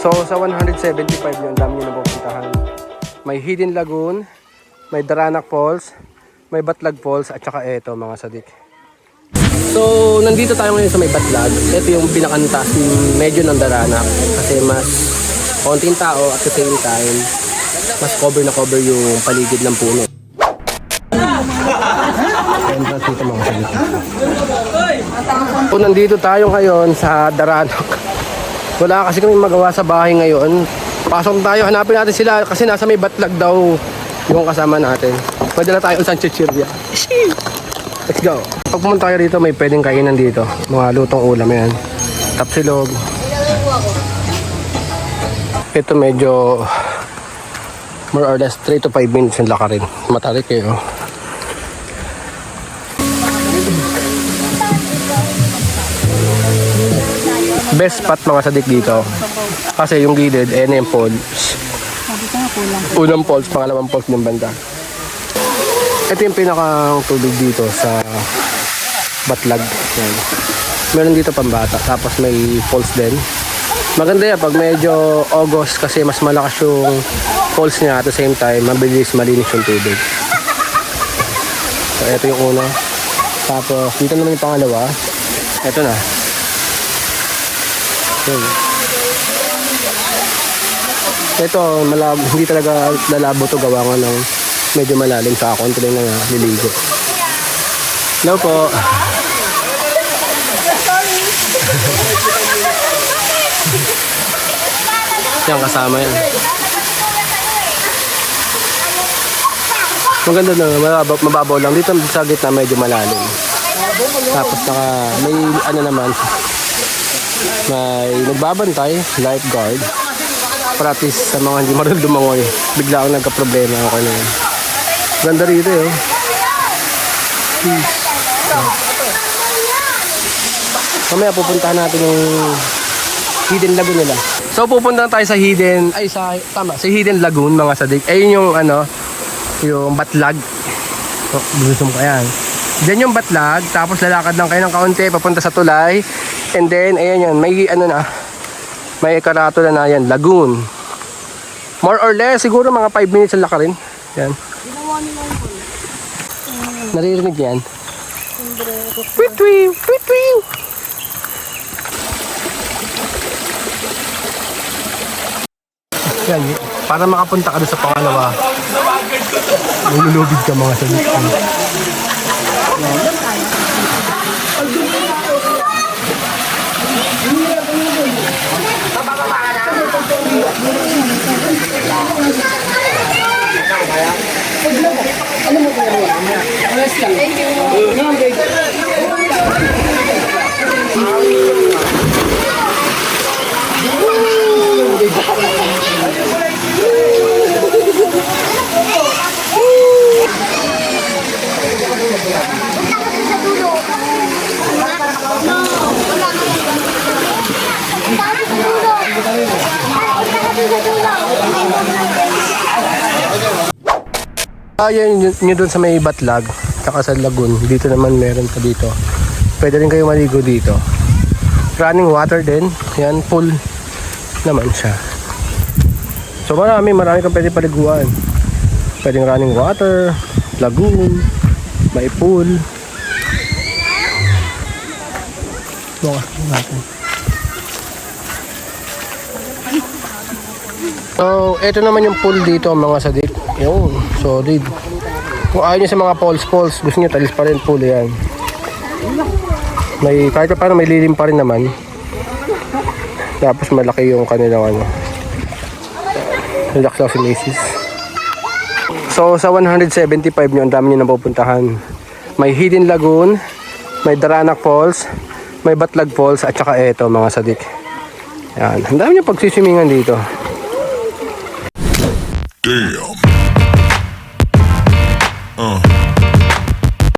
So sa 175 yun, dami nyo napupuntahan. May Hidden Lagoon, may Daranac Falls, may Batlag Falls, at saka eto mga sadik. So, nandito tayo ngayon sa may Batlag. Ito yung pinakanta, medyo ng Daranac. Kasi mas konting tao at the same time, mas cover na cover yung paligid ng puno. Entrance dito mga sadik. So, nandito tayo ngayon sa Daranac. Wala kasi kami magawa sa bahay ngayon. Pasok tayo, hanapin natin sila kasi nasa may batlag daw yung kasama natin. Pwede na tayo sa chichirya. Let's go. Pag pumunta tayo dito, may pwedeng kainan dito. Mga lutong ulam yan. Tapsilog. Ito medyo more or less 3 to 5 minutes yung lakarin. Matarik eh. Oh. Best spot mga sadik dito. Kasi yung gilid, eh, yung falls. Unang falls, pangalawang falls ng banda. Ito yung pinakang tubig dito sa Batlag. Yan. Meron dito pambata. Tapos may falls din. Maganda yan pag medyo August kasi mas malakas yung falls niya at the same time mabilis malinis yung tubig. So ito yung una. Tapos dito naman yung pangalawa. Ito na. Yun. Ito, malab hindi talaga lalabo to gawa nga ng medyo malalim sa konti lang na niligo. Hello po. yan kasama yan. Maganda na, mababaw, mababaw lang. Dito sa gitna medyo malalim. Tapos naka, may ano naman, may nagbabantay, lifeguard. Practice sa mga hindi marunong lumangoy. Bigla akong nagka-problema ako na yun. Ganda rito eh. Peace. Mamaya pupuntahan natin yung Hidden Lagoon nila. So pupunta tayo sa Hidden, ay sa, tama, sa Hidden Lagoon mga sadik. Ayun yung ano, yung Batlag. Oh, gusto mo kaya. Diyan yung Batlag, tapos lalakad lang kayo ng kaunti papunta sa Tulay. And then, ayan yan, may ano na, may karato na yan, Lagoon. More or less, siguro mga 5 minutes ang lakarin. Yan. Naririnig yan. Tweet tweet, tweet tweet. Yan, para makapunta ka doon sa pangalawa, nilulubid ka mga salit. Ayan yun, yun doon sa may Batlag, saka sa Lagoon. Dito naman meron pa dito. Pwede rin kayo maligo dito. Running water din. Yan, pool naman siya. So marami, marami kang pwede paliguan. Pwedeng running water, lagoon, may pool. Bukas. So, ito naman yung pool dito mga sadik. Yun, solid. Kung ayaw nyo sa mga falls, gusto nyo talis pa rin pool yan. May, kahit pa paano may lilim pa rin naman. Tapos malaki yung kanilang ano. Relax lang si Macy's. So sa 175 nyo, ang dami nyo napupuntahan. May Hidden Lagoon, may Daranac Falls, may Batlag Falls, at saka eto mga sadik. Yan, ang dami nyo pagsiswimingan dito. Damn. Uh.